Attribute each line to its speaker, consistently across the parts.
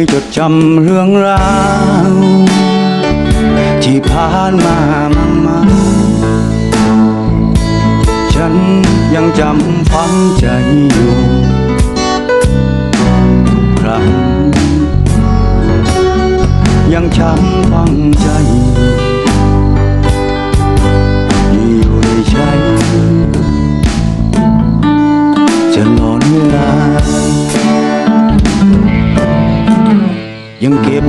Speaker 1: ยจดจำเรื่องราว ที่ผ่านมามั่งมาฉันยังจำฝังใจอยู่ ยังช้ำฟังใจที่อยู่ในใจจะหลอนเวลายังเก็บ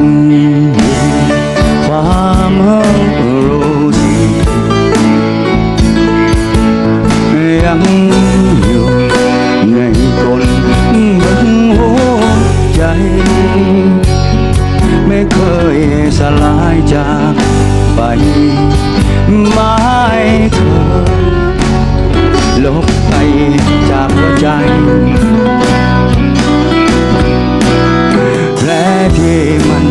Speaker 1: จากไปไม่เคยลบไปจากหัวใจแผลที่มัน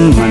Speaker 1: mm -hmm.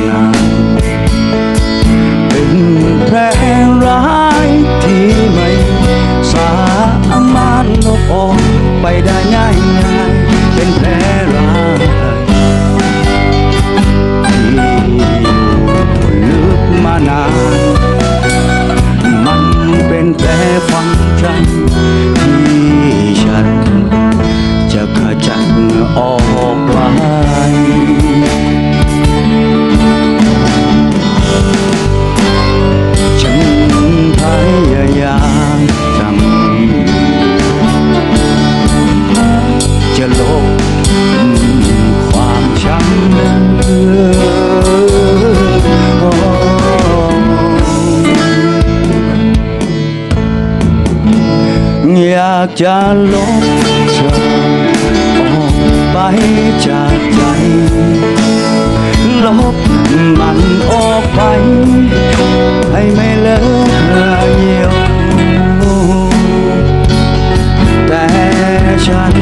Speaker 1: อยากจะลบเธอออกไปจากใจ ลบมันออกไป ให้ไม่เหลือเยี่ยวแต่ฉัน